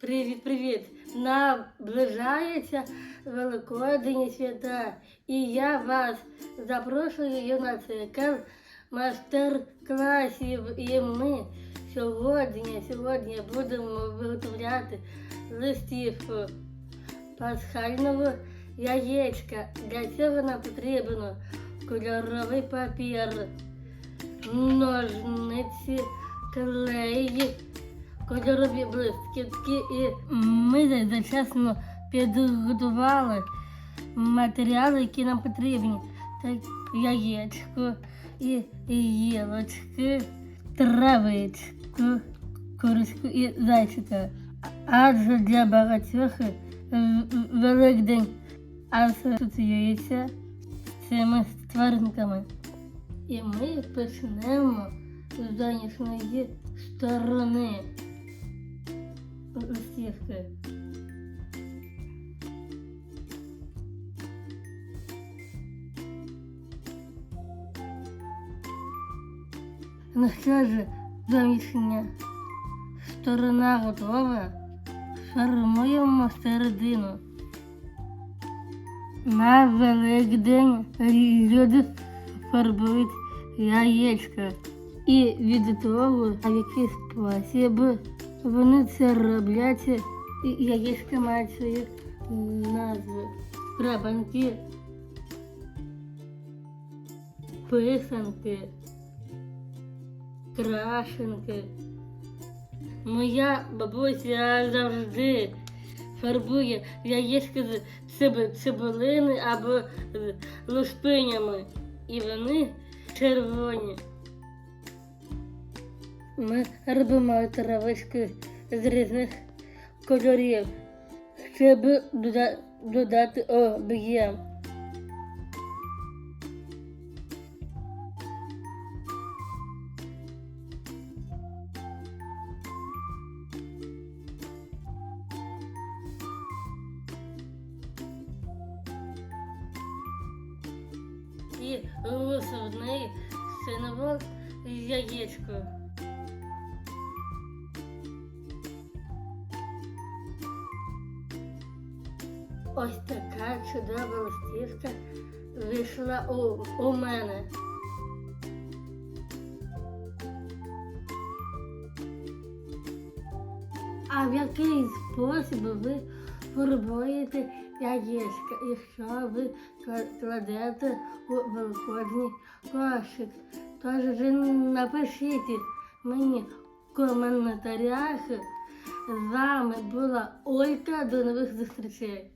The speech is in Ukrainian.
Привіт, привіт! Наближається Великодні свята, і я вас запрошую на цикл мастер-класів. І ми сьогодні, сьогодні будемо виготовляти листівку пасхального яєчка. Для цього нам потрібно кольоровий папір, ножниці, клей кольорові блискітки і ми зачасно підготували матеріали, які нам потрібні. Так, яєчко і гілочки, травичку, курочку і зайчика. Адже для багатьох Великдень асоціюється з цими тваринками. І ми почнемо з зовнішньої сторони листівки. Ну що ж, зовнішня сторона готова. Формуємо середину. На Великдень люди фарбують яєчка. І від того, в який спосіб вони це роблять, і яєчка мають свої назви. Крабанки, писанки, крашенки. Моя бабуся завжди фарбує яєчка з циб- цибулини або лушпинями. І вони червоні. Ми робимо травички з різних кольорів, щоб додати об'єм. І основний символ яєчко. Ось така чудова листівка вийшла у, у мене. А в який спосіб ви фарбуєте яєчка і що ви кладете у великодній кошик? Тож напишіть мені в коментарях. З вами була Олька. До нових зустрічей.